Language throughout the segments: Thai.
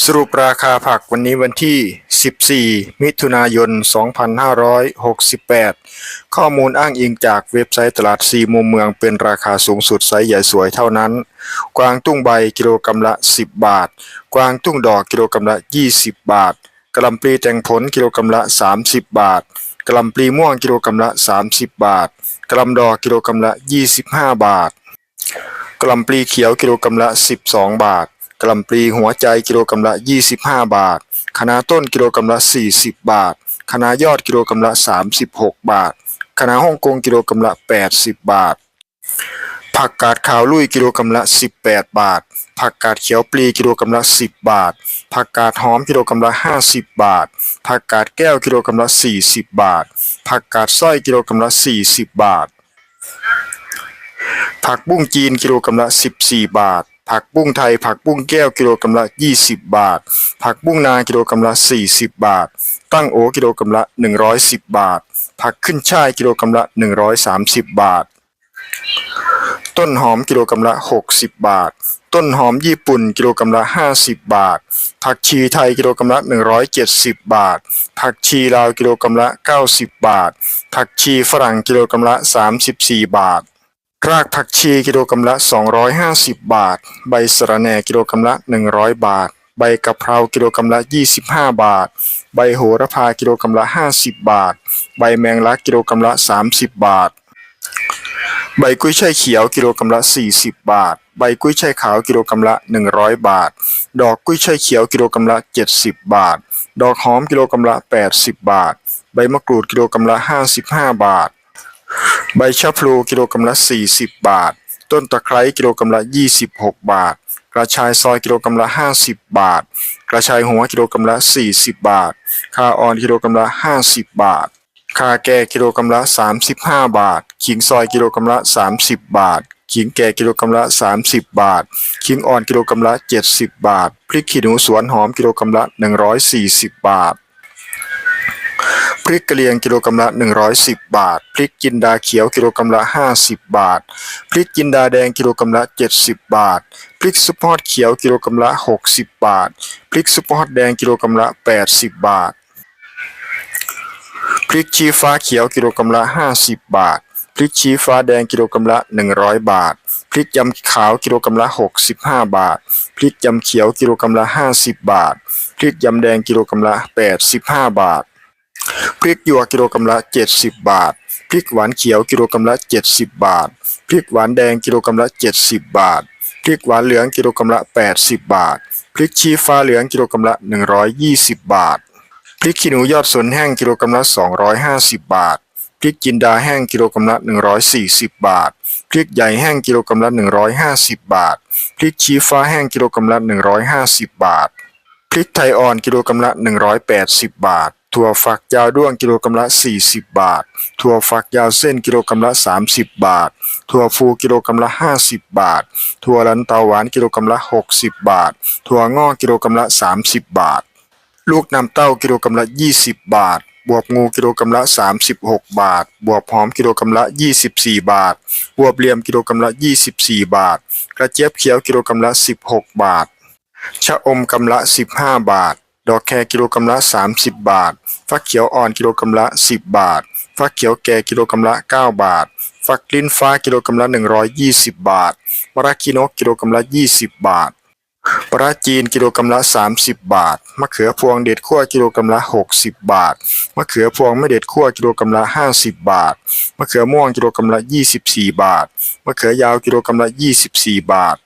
สรุปราคาผักวันนี้วันที่ 14 มิถุนายน 2568 ข้อมูลอ้างอิงจากเว็บไซต์ตลาดซีมุมเมืองเป็นราคาสูงสุดไซส์ใหญ่สวยเท่านั้น กวางตุ้งใบกิโลกรัมละ 10 บาท กวางตุ้งดอกกิโลกรัมละ 20 บาทกะลำปลีแตงผลกิโลกรัมละ 30 บาทกะลำปลีม่วงกิโลกรัมละ 30 บาทกะลำดอกกิโลกรัมละ 25 บาทกะลำปลีเขียวกิโลกรัมละ 12 บาท กล่ำปลีหัวใจกิโลกรัมละ 25 บาทคะน้าต้นกิโลกรัมละ 40 บาทคะน้ายอดกิโลกรัมละ 36 บาทคะน้าฮ่องกงกิโลกรัมละ 80 บาท ผักกาดขาวลุยกิโลกรัมละ 18 บาท ผักกาดเขียวปลีกิโลกรัมละ 10 บาท ผักกาดหอมกิโลกรัมละ 50 บาท ผักกาดแก้วกิโลกรัมละ 40 บาท ผักกาดสร้อยกิโลกรัมละ 40 บาทผักบุ้งจีนกิโลกรัมละ 14 บาท ผักบุ้งไทย ผักบุ้งแก้วกิโลกรัมละ 20 บาท ผักบุ้งนากิโลกรัมละ 40 บาท ตั้งโอกิโลกรัมละ 110 บาท ผักขึ้นช่ายกิโลกรัมละ 130 บาท ต้นหอมกิโลกรัมละ 60 บาท ต้นหอมญี่ปุ่นกิโลกรัมละ 50 บาท ผักชีไทยกิโลกรัมละ 170 บาท ผักชีลาวกิโลกรัมละ 90 บาท ผักชีฝรั่งกิโลกรัมละ 34 บาท รากผักชีกิโลกรัมละ 250 บาท ใบสะระแหน่กิโลกรัมละ 100 บาท ใบกะเพรากิโลกรัมละ 25 บาท ใบโหระพากิโลกรัมละ 50 บาท ใบแมงลักกิโลกรัมละ 30 บาท ใบกุ้ยช่ายเขียวกิโลกรัมละ 40 บาท ใบกุ้ยช่ายขาวกิโลกรัมละ 100 บาท ดอกกุ้ยช่ายเขียวกิโลกรัมละ 70 บาท ดอกหอมกิโลกรัมละ 80 บาท ใบมะกรูดกิโลกรัมละ 55 บาท ใบชะพลูกิโลกรัมละ 40 บาท ต้นตะไคร้กิโลกรัมละ 26 บาท กระชายซอยกิโลกรัมละ 50 บาท กระชายหัวกิโลกรัมละ 40 บาท คาออนกิโลกรัมละ 50 บาท คาแก่กิโลกรัมละ 35 บาท ขิงซอยกิโลกรัมละ 30 บาทขิงแก่กิโลกรัมละ 30 บาท ขิงอ่อนกิโลกรัมละ 70 บาท พริกขี้หนูสวนหอมกิโลกรัมละ 140 บาท พริกกะเหรี่ยงกิโลกรัมละ 110 บาท พริกจินดาเขียวกิโลกรัมละ 50 บาท พริกจินดาแดงกิโลกรัมละ 70 บาท พริกซุปฮอตเขียวกิโลกรัมละ 60 บาท พริกซุปฮอตแดงกิโลกรัมละ 80 บาท พริกชี้ฟ้าเขียวกิโลกรัมละ 50 บาท พริกชี้ฟ้าแดงกิโลกรัมละ 100 บาท พริกยำขาวกิโลกรัมละ 65 บาท พริกยำเขียวกิโลกรัมละ 50 บาท พริกยำแดงกิโลกรัมละ 85 บาท พริกหยวกกิโลกรัมละ 70 บาท พริกหวานเขียวกิโลกรัมละ 70 บาท พริกหวานแดงกิโลกรัมละ 70 บาท พริกหวานเหลืองกิโลกรัมละ 80 บาท พริกชี้ฟ้าเหลืองกิโลกรัมละ 120 บาท พริกขี้หนูยอดสนแห้งกิโลกรัมละ 250 บาท พริกจินดาแห้งกิโลกรัมละ 140 บาท พริกใหญ่แห้งกิโลกรัมละ 150 บาท พริกชี้ฟ้าแห้งกิโลกรัมละ 150 บาท พริกไทยอ่อนกิโลกรัมละ 180 บาท ถั่วฝักยาวด้วงกิโลกรัมละ 40 บาท ถั่วฝักยาวเส้นกิโลกรัมละ 30 บาท ถั่วฟูกิโลกรัมละ 50 บาท ถั่วลันเตาหวานกิโลกรัมละ 60 บาท ถั่วงอกกิโลกรัมละ 30 บาท ลูกน้ำเต้ากิโลกรัมละ 20 บาท บวบงูกิโลกรัมละ 36 บาท บวบหอมกิโลกรัมละ 24 บาท บวบเหลี่ยมกิโลกรัมละ 24 บาท กระเจี๊ยบเขียวกิโลกรัมละ 16 บาท ชะอมกำละ 15 บาท ดอกแคกิโลกรัมละ 30 บาท ฟักเขียวอ่อนกิโลกรัมละ 10 บาท ฟักเขียวแก่กิโลกรัมละ 9 บาท ฟักลิ้นฟ้ากิโลกรัมละ 120 บาทมะระกินกกิโลกรัมละ 20 บาทปลาจีนกิโลกรัมละ 30 บาท มะเขือพวงเด็ดขั้วกิโลกรัมละ 60 บาท มะเขือพวงไม่เด็ดขั้วกิโลกรัมละ 50 บาท มะเขือม่วงกิโลกรัมละ 24 บาท มะเขือยาวกิโลกรัมละ 24 บาท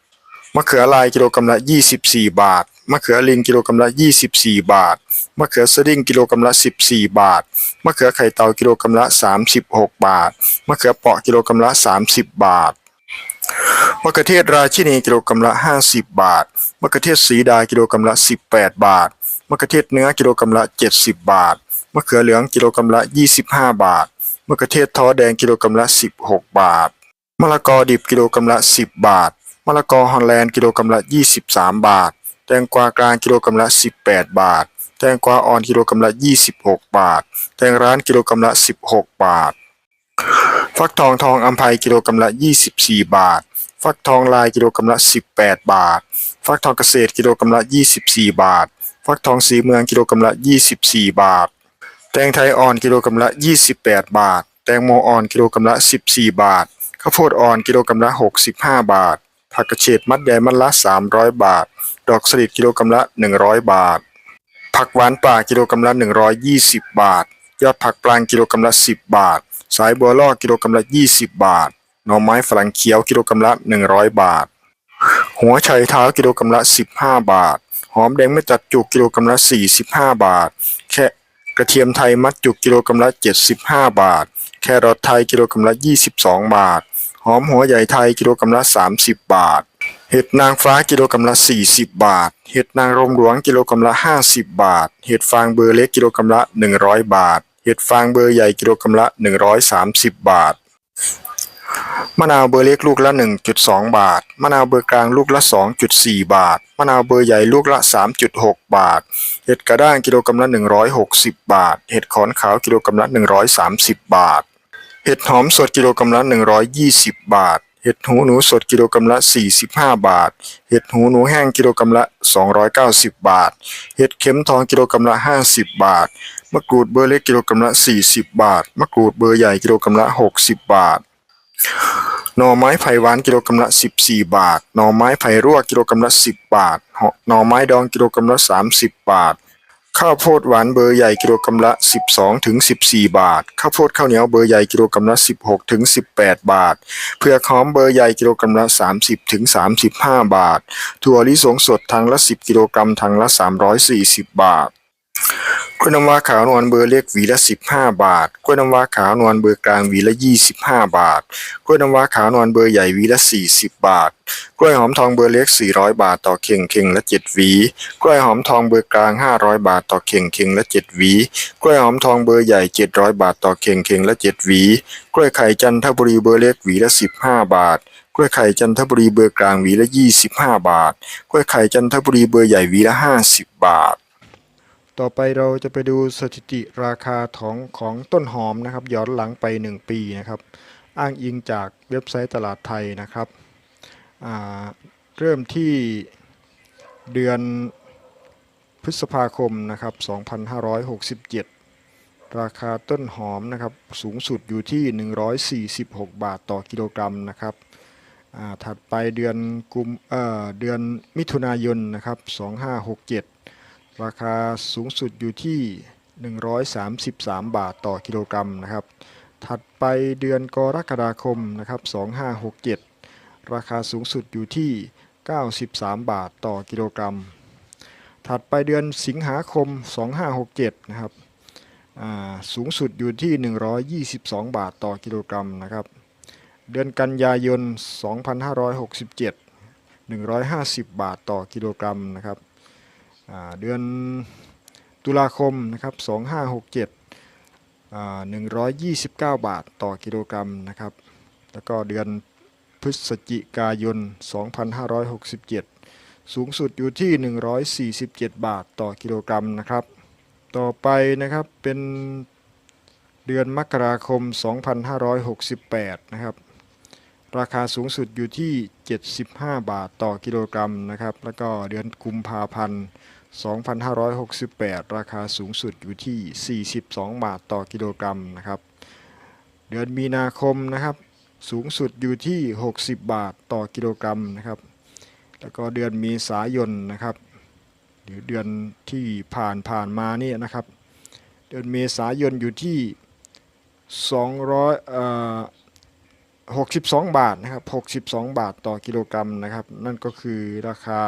มะเขือลายกิโลกรัมละ 24 บาท มะเขือลิงกิโลกรัมละ 24 บาท มะเขือสดิ้งกิโลกรัมละ 14 บาท มะเขือไข่เต่ากิโลกรัมละ 36 บาท มะเขือเปาะกิโลกรัมละ 30 บาท มะเขือเทศราชินีกิโลกรัมละ 50 บาท มะเขือเทศสีดากิโลกรัมละ 18 บาท มะเขือเทศเนื้อกิโลกรัมละ 70 บาท มะเขือเหลืองกิโลกรัมละ 25 บาท มะเขือเทศท้อแดงกิโลกรัมละ 16 บาท มะละกอดิบกิโลกรัมละ 10 บาท มะละกอฮอลแลนด์กิโลกรัมละ 23 บาท แตงกวากลางกิโลกรัมละ 18 บาท แตงกวาอ่อนกิโลกรัมละ 26 บาท แตงร้านกิโลกรัมละ 16 บาท ฟักทองทองอัมภัยกิโลกรัมละ 24 บาท ฟักทองลายกิโลกรัมละ 18 บาท ฟักทองเกษตรกิโลกรัมละ 24 บาท ฟักทองสีเมืองกิโลกรัมละ 24 บาท แตงไทยอ่อนกิโลกรัมละ 28 บาท แตงโมอ่อนกิโลกรัมละ 14 บาท ข้าวโพดอ่อนกิโลกรัมละ 65 บาท ผักกระเฉดมัดใหญ่มัดละ 300 บาท ดอกสลิดกิโลกรัมละ 100 บาท ผักหวานป่ากิโลกรัมละ 120 บาท ยอดผักปลางกิโลกรัมละ 10 บาท สายบัวล่อกิโลกรัมละ 20 บาท หน่อไม้ฝรั่งเขียวกิโลกรัมละ 100 บาท หัวไชเท้ากิโลกรัมละ 15 บาท หอมแดงไม่จัดจุกกิโลกรัมละ 45 บาท แค่กระเทียมไทยมัดจุกกิโลกรัมละ 75 บาท แครอทไทยกิโลกรัมละ 22 บาท หอมหัวใหญ่ไทยกิโลกรัมละ 30 บาท เห็ดนางฟ้ากิโลกรัมละ 40 บาท เห็ดนางรมหลวงกิโลกรัมละ 50 บาท เห็ดฟางเบอร์เล็กกิโลกรัมละ 100 บาท เห็ดฟางเบอร์ใหญ่กิโลกรัมละ 130 บาท มะนาวเบอร์เล็กลูกละ 1.2 บาท มะนาวเบอร์กลางลูกละ 2.4 บาท มะนาวเบอร์ใหญ่ลูกละ 3.6 บาท เห็ดกระด้างกิโลกรัมละ 160 บาท เห็ดขอนขาวกิโลกรัมละ 130 บาท เห็ดหอมสดกิโลกรัมละ 120 บาท เห็ดหูหนูสดกิโลกรัมละ 45 บาท เห็ดหูหนูแห้งกิโลกรัมละ 290 บาท เห็ดเข็มทองกิโลกรัมละ 50 บาท มะกรูดเบอร์เล็กกิโลกรัมละ 40 บาท มะกรูดเบอร์ใหญ่กิโลกรัมละ 60 บาท หน่อไม้ไผ่หวานกิโลกรัมละ 14 บาท หน่อไม้ไผ่รั่วกิโลกรัมละ 10 บาท หน่อไม้ดองกิโลกรัมละ 30 บาท ข้าวโพดหวานเบอร์ใหญ่กิโลกรัมละ 12ถึง14 บาท ข้าวโพดข้าวเหนียวเบอร์ใหญ่กิโลกรัมละ 16ถึง18 บาท เผือกหอมเบอร์ใหญ่กิโลกรัมละ 30ถึง35 บาท ถั่วลิสงสดทางละ 10 กิโลกรัมทางละ 340 บาท กล้วยน้ำว้าขาวนวลเบอร์เล็กหวีละ 15 บาท กล้วยน้ำว้าขาวนวลเบอร์กลางหวีละ 25 บาท กล้วยน้ำว้าขาวนวลเบอร์ใหญ่หวีละ 40 บาท กล้วยหอมทองเบอร์เล็ก 400 บาทต่อเข่งเข่งละ 7 หวี กล้วยหอมทองเบอร์กลาง 500 บาทต่อเข่งเข่งละ 7 หวี กล้วยหอมทองเบอร์ใหญ่ 700 บาทต่อเข่งเข่งละ 7 หวี กล้วยไข่จันทบุรีเบอร์เล็กหวีละ 15 บาทกล้วยไข่จันทบุรีเบอร์กลางหวีละ 25 บาท กล้วยไข่จันทบุรีเบอร์ใหญ่หวีละ 50 บาท ต่อไปเราจะไปดูสถิติราคาของของต้นหอมนะครับ ย้อนหลังไป 1 ปีนะครับ อ้างอิงจากเว็บไซต์ตลาดไทยนะครับเริ่มที่เดือนพฤษภาคมนะครับ 2567 ราคาต้นหอมนะครับสูงสุดอยู่ที่ 146 บาทต่อกิโลกรัมนะครับถัดไปเดือนกุมเเดือนมิถุนายนนะครับ 2567 ราคาสูงสุดอยู่ที่ 133 บาทต่อกิโลกรัมนะครับ ถัดไปเดือนกรกฎาคมนะครับ 2567 ราคาสูงสุดอยู่ที่ 93 บาทต่อกิโลกรัม ถัดไปเดือนสิงหาคม 2567 นะครับสูงสุดอยู่ที่ 122 บาทต่อกิโลกรัมนะครับ เดือนกันยายน 2567 150 บาทต่อกิโลกรัมนะครับ เดือนตุลาคมนะครับ2567อ่า129 บาทต่อกิโลกรัมนะครับ แล้วก็เดือนพฤศจิกายน 2567 สูงสุดอยู่ที่ 147 บาทต่อกิโลกรัมนะครับ ต่อไปนะครับเป็นเดือนมกราคม 2568 นะครับ ราคาสูงสุดอยู่ที่ 75 บาทต่อกิโลกรัมนะครับ แล้วก็เดือนกุมภาพันธ์ 2568 ราคาสูงสุดอยู่ที่ 42 บาทต่อกิโลกรัมนะครับ เดือนมีนาคมนะครับ สูงสุดอยู่ที่ 60 บาทต่อกิโลกรัมนะครับ แล้วก็เดือนเมีสายนนะครับ หรือเดือนที่ผ่านผ่านมานี่นะครับ เดือนเมษายนอยู่ที่200เอ่อ62 บาทนะครับ 62 บาทต่อกิโลกรัมนะครับ นั่นก็คือราคา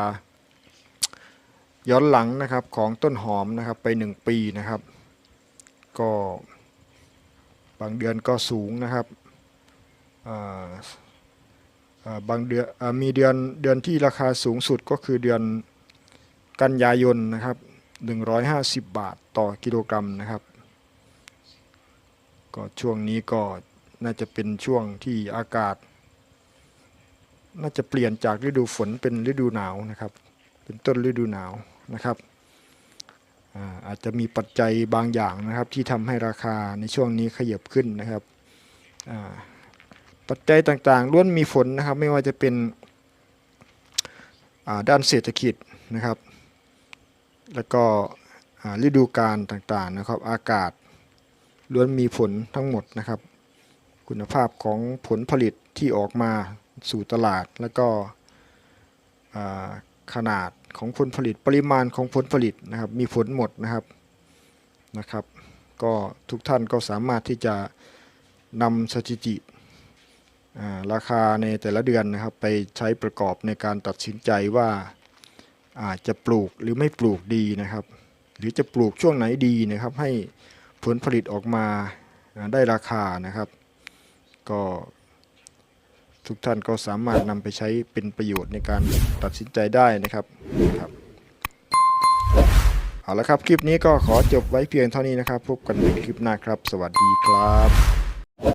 ย้อนหลังนะครับของต้นหอมนะครับไป 1 ปีนะครับ ก็บางเดือนก็สูงนะครับบางเดือนมีเดือนเดือนที่ราคาสูงสุดก็คือเดือนกันยายนนะครับ 150 บาทต่อกิโลกรัมนะครับ ก็ช่วงนี้ก็น่าจะเป็นช่วงที่อากาศ น่าจะเปลี่ยนจากฤดูฝนเป็นฤดูหนาวนะครับ เป็นต้นฤดูหนาว นะครับอาอาจจะมีปัจจัยบางอย่างนะครับที่ทำให้ราคาในช่วงนี้ขยับขึ้นนะครับปัจจัยต่างๆล้วนมีผลนะครับไม่ว่าจะเป็นด้านเศรษฐกิจนะครับ แล้วก็ฤดูกาลต่างๆนะครับ อากาศล้วนมีผลทั้งหมดนะครับ คุณภาพของผลผลิตที่ออกมาสู่ตลาด แล้วก็ขนาด ของผลผลิตปริมาณของผลผลิตนะครับ มีผลหมดนะครับนะครับ ก็ทุกท่านก็สามารถที่จะนำสถิติราคาในแต่ละเดือนนะครับ ไปใช้ประกอบในการตัดสินใจว่าอาจจะปลูกหรือไม่ปลูกดีนะครับ หรือจะปลูกช่วงไหนดีนะครับ ให้ผลผลิตออกมาได้ราคานะครับ ก็ ทุกท่านก็สามารถนำไปใช้เป็นประโยชน์ในการตัดสินใจได้นะครับครับเอาละครับ คลิปนี้ก็ขอจบไว้เพียงเท่านี้นะครับ พบกันในคลิปหน้าครับ สวัสดีครับ